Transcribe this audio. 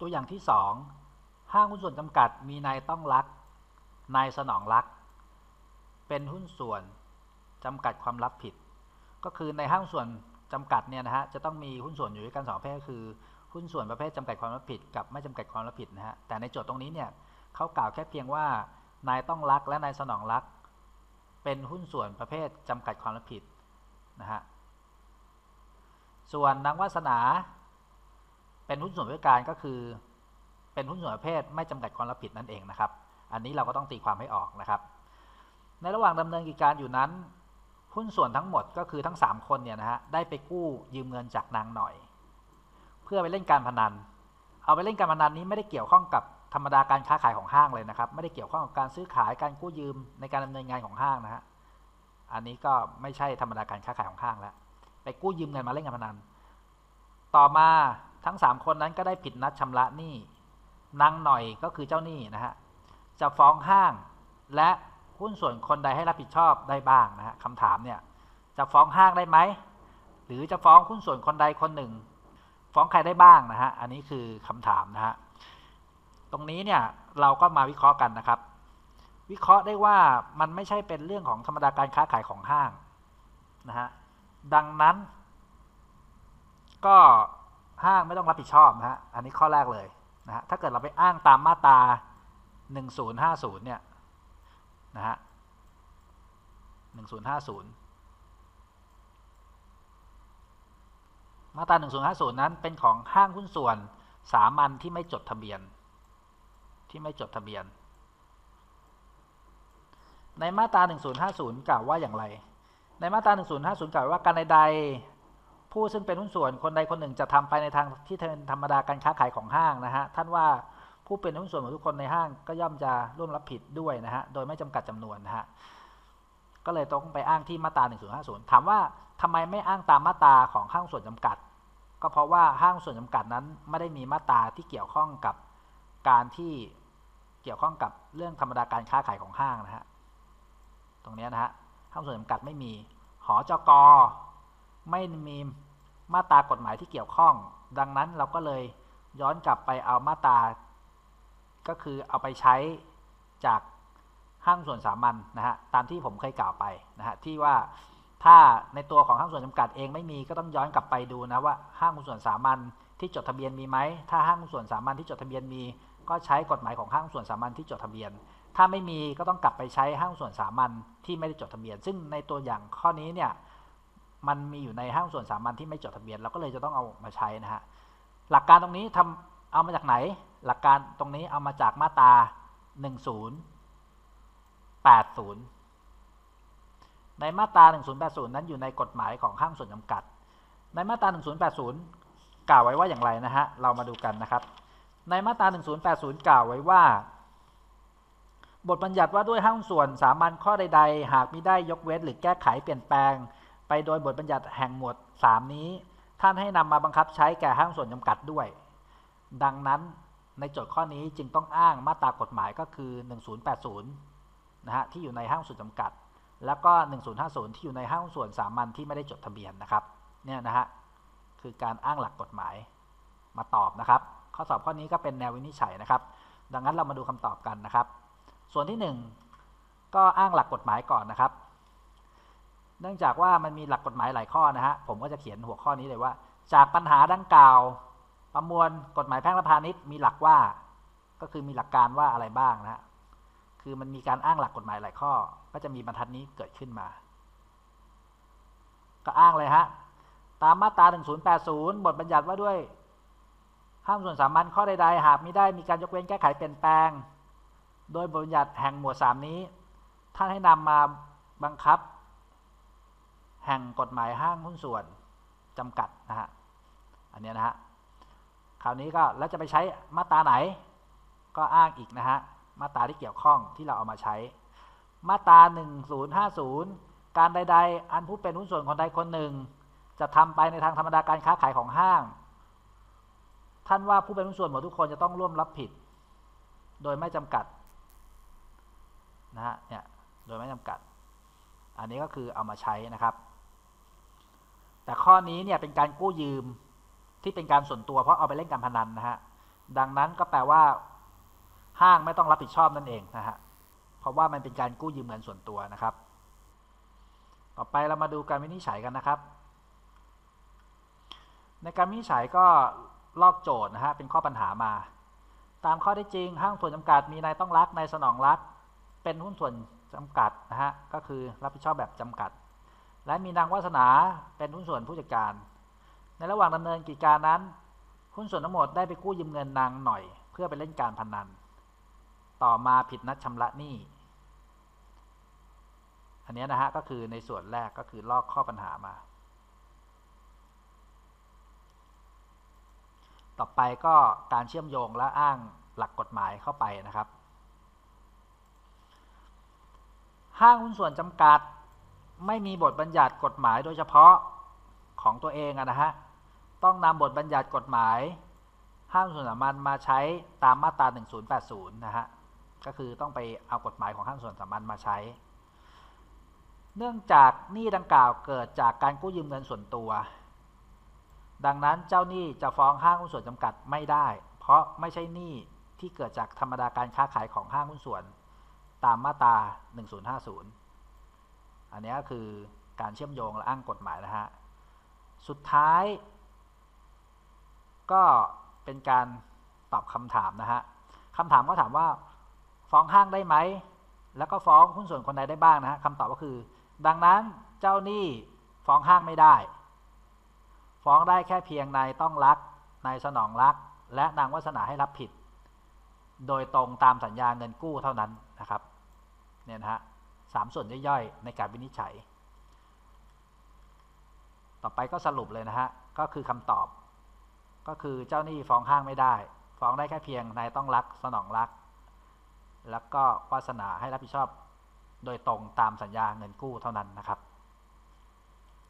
ตัวอย่างที่สองห้างหุ้นส่วนจำกัดมีนายต้องรัก นายสนองรัก เป็นหุ้นส่วนจำกัดความรับผิด ก็คือในห้างส่วนจำกัดเนี่ยนะฮะจะต้องมีหุ้นส่วนอยู่ด้วยกันสองประเภทคือหุ้นส่วนประเภทจำกัดความรับผิดกับไม่จำกัดความรับผิดนะฮะแต่ในโจทย์ตรงนี้เนี่ยเขากล่าวแค่เพียงว่านายต้องรักและนายสนองรัก เป็นหุ้นส่วนประเภทจำกัดความรับผิดนะฮะส่วนนางวาสนา เป็นหุ้นส่วนบริการก็คือ เป็นหุ้นส่วนประเภทไม่จำกัดความรับผิดนั่นเองนะครับ อันนี้เราก็ต้องตีความให้ออกนะครับ ในระหว่างดำเนินกิจการอยู่นั้น หุ้นส่วนทั้งหมดก็คือทั้ง 3 คนเนี่ยนะฮะได้ไปกู้ยืมเงินจากนางหน่อย เพื่อไปเล่นการพนัน เอาไปเล่นการพนันนี้ไม่ได้เกี่ยวข้องกับธรรมดาการค้าขายของห้างเลยนะครับ ไม่ได้เกี่ยวข้องกับการซื้อขายการกู้ยืมในการดำเนินงานของห้างนะฮะอันนี้ก็ไม่ใช่ธรรมดาการค้าขายของห้างแล้วไปกู้ยืมเงินมาเล่นการพนัน ต่อมา ทั้ง3คนนั้นก็ได้ผิดนัดชำระหนี้นางหน่อยก็คือเจ้าหนี้นะฮะจะฟ้องห้างและหุ้นส่วนคนใดให้รับผิดชอบได้บ้างนะฮะคำถามเนี่ยจะฟ้องห้างได้ไหมหรือจะฟ้องหุ้นส่วนคนใดคนหนึ่ง ฟ้องใครได้บ้างนะฮะอันนี้คือคำถามนะฮะตรงนี้เนี่ยเราก็มาวิเคราะห์กันนะครับ วิเคราะห์ได้ว่ามันไม่ใช่เป็นเรื่องของธรรมดาการค้าขายของห้างนะฮะดังนั้น ก็ ห้างไม่ต้องรับผิดชอบนะฮะอันนี้ข้อแรกเลยนะฮะถ้าเกิดเราไปอ้างตามมาตรา1050เนี่ยนะฮะ1050 มาตรา1050 นั้นเป็นของห้างหุ้นส่วนสามัญที่ไม่จดทะเบียน ที่ไม่จดทะเบียน ในมาตรา1050 กล่าวว่าอย่างไร ในมาตรา1050 กล่าวว่าการใดๆ ผู้ซึ่งเป็นหุ้นส่วนคนใดคนหนึ่งจะทำไปในทางที่เป็นธรรมดาการค้าขายของห้างนะฮะท่านว่าผู้เป็นหุ้นส่วนของทุกคนในห้างก็ย่อมจะร่วมรับผิดด้วยนะฮะโดยไม่จำกัดจำนวนนะฮะก็เลยต้องไปอ้างที่มาตรา 1050 ถามว่าทำไมไม่อ้างตามมาตราของห้างส่วนจำกัด ก็เพราะว่าห้างส่วนจำกัดนั้นไม่ได้มีมาตราที่เกี่ยวข้องกับการที่เกี่ยวข้องกับเรื่องธรรมดาการค้าขายของห้างนะฮะตรงนี้นะฮะห้างส่วนจำกัดไม่มีหอจกไม่มี มาตรากฎหมายที่เกี่ยวข้อง ดังนั้นเราก็เลยย้อนกลับไปเอามาตรา ก็คือเอาไปใช้จากห้างส่วนสามัญนนะฮะตามที่ผมเคยกล่าวไปนะฮะที่ว่าถ้าในตัวของห้างส่วนจำกัดเองไม่มีก็ต้องย้อนกลับไปดูนะว่าห้างส่วนสามัญที่จดทะเบียนมีไหมถ้าห้างส่วนสามัญที่จดทะเบียนมี ก็ใช้กฎหมายของห้างส่วนสามัญที่จดทะเบียน ถ้าไม่มีก็ต้องกลับไปใช้ห้างส่วนสามัญที่ไม่ได้จดทะเบียน ซึ่งในตัวอย่างข้อนี้เนี่ย มันมีอยู่ในห้างส่วนสามัญที่ไม่จดทะเบียนเราก็เลยจะต้องเอามาใช้นะฮะหลักการตรงนี้ทำเอามาจากไหน หลักการตรงนี้เอามาจากมาตรา1080 ในมาตรา 1080 นั้นอยู่ในกฎหมายของห้างส่วนจำกัด ในมาตรา 1080 กล่าวไว้ว่าอย่างไรนะฮะเรามาดูกันนะครับ ในมาตรา 1080 กล่าวไว้ว่า บทบัญญัติว่าด้วยห้างส่วนสามัญข้อใด ๆ หากมิได้ยกเว้นหรือแก้ไขเปลี่ยนแปลง ไปโดยบทบัญญัติแห่งหมวด 3 นี้ ท่านให้นำมาบังคับใช้แก่ห้างส่วนจำกัดด้วย ดังนั้นในโจทย์ข้อนี้จึงต้องอ้างมาตรากฎหมายก็คือ 1080 นะฮะที่อยู่ในห้างส่วนจำกัด แล้วก็ 1050 ที่อยู่ในห้างส่วนสามัญที่ไม่ได้จดทะเบียนนะครับเนี่ยนะฮะคือการอ้างหลักกฎหมายมาตอบนะครับ ข้อสอบข้อนี้ก็เป็นแนววินิจฉัยนะครับ ดังนั้นเรามาดูคำตอบกันนะครับ ส่วนที่ 1 ก็อ้างหลักกฎหมายก่อนนะครับ เนื่องจากว่ามันมีหลักกฎหมายหลายข้อนะฮะ ผมก็จะเขียนหัวข้อนี้เลยว่า จากปัญหาดังกล่าว ประมวลกฎหมายแพ่งและพาณิชย์มีหลักว่า ก็คือมีหลักการว่าอะไรบ้างนะฮะ คือมันมีการอ้างหลักกฎหมายหลายข้อ ก็จะมีบรรทัดนี้เกิดขึ้นมา ก็อ้างเลยฮะ ตามมาตรา 1080 บทบัญญัติว่าด้วยห้ามส่วนสามัญข้อใดๆ หากไม่ได้มีการยกเว้นแก้ไขเปลี่ยนแปลง โดยบทบัญญัติแห่งหมวด 3 นี้ ท่านให้นำมาบังคับ แห่งกฎหมายห้างหุ้นส่วนจำกัดนะฮะอันนี้นะฮะคราวนี้ก็แล้วจะไปใช้มาตราไหน ก็อ้างอีกนะฮะมาตราที่เกี่ยวข้องที่เราเอามาใช้ มาตรา1050 การใด ๆ อันผู้เป็นหุ้นส่วนคนใดคนหนึ่ง จะทำไปในทางธรรมดาการค้าขายของห้าง ท่านว่าผู้เป็นหุ้นส่วนหมดทุกคนจะต้องร่วมรับผิด โดยไม่จำกัดนะฮะเนี่ยโดยไม่จำกัด อันนี้ก็คือเอามาใช้นะครับ แต่ข้อนี้เนี่ยเป็นการกู้ยืมที่เป็นการส่วนตัวเพราะเอาไปเล่นการพนันนะฮะ ดังนั้นก็แปลว่า ห้างไม่ต้องรับผิดชอบนั่นเองนะฮะ เพราะว่ามันเป็นการกู้ยืมเงินส่วนตัวนะครับ ต่อไปเรามาดูการวินิจฉัยกันนะครับ ในการวินิจฉัยก็ลอกโจทย์นะฮะเป็นข้อปัญหามา ตามข้อได้จริงห้างส่วนจำกัดมีนายต้องรักนายสนองรัก เป็นหุ้นส่วนจำกัดนะฮะก็คือรับผิดชอบแบบจำกัด และมีนางวาสนาเป็นหุ้นส่วนผู้จัดการ ในระหว่างดำเนินกิจการนั้น หุ้นส่วนทั้งหมดได้ไปกู้ยืมเงินนางหน่อย เพื่อไปเล่นการพนัน ต่อมาผิดนัดชำระหนี้ อันนี้นะฮะก็คือในส่วนแรกก็คือลอกข้อปัญหามา ต่อไปก็การเชื่อมโยงและอ้างหลักกฎหมายเข้าไปนะครับ ห้างหุ้นส่วนจำกัด ไม่มีบทบัญญัติกฎหมายโดยเฉพาะของตัวเองอะนะฮะ ต้องนำบทบัญญัติกฎหมายห้างส่วนสามัญมาใช้ตามมาตรา 1080 นะฮะ ก็คือต้องไปเอากฎหมายของห้างส่วนสามัญมาใช้ เนื่องจากหนี้ดังกล่าวเกิดจากการกู้ยืมเงินส่วนตัว ดังนั้นเจ้าหนี้จะฟ้องห้างหุ้นส่วนจำกัดไม่ได้ เพราะไม่ใช่หนี้ที่เกิดจากธรรมดาการค้าขายของห้างหุ้นส่วน ตามมาตรา 1050 อันนี้ก็คือการเชื่อมโยงและอ้างกฎหมายนะฮะ สุดท้าย ก็เป็นการตอบคำถามนะฮะคำถามก็ถามว่าฟ้องห้างได้ไหม แล้วก็ฟ้องหุ้นส่วนคนใดได้บ้างนะฮะคำตอบก็คือ ดังนั้นเจ้าหนี้ฟ้องห้างไม่ได้ ฟ้องได้แค่เพียงนายต้องรักนายสนองรัก และนางวัสนาให้รับผิด โดยตรงตามสัญญาเงินกู้เท่านั้นนะครับ เนี่ยนะฮะ สามส่วนย่อยๆ ในการวินิจฉัย ต่อไปก็สรุปเลยนะฮะ ก็คือคำตอบ ก็คือเจ้าหนี้ฟ้องห้างไม่ได้ ฟ้องได้แค่เพียงนายต้องรักสนองรัก แล้วก็วาสนาให้รับผิดชอบโดยตรงตามสัญญาเงินกู้เท่านั้นนะครับ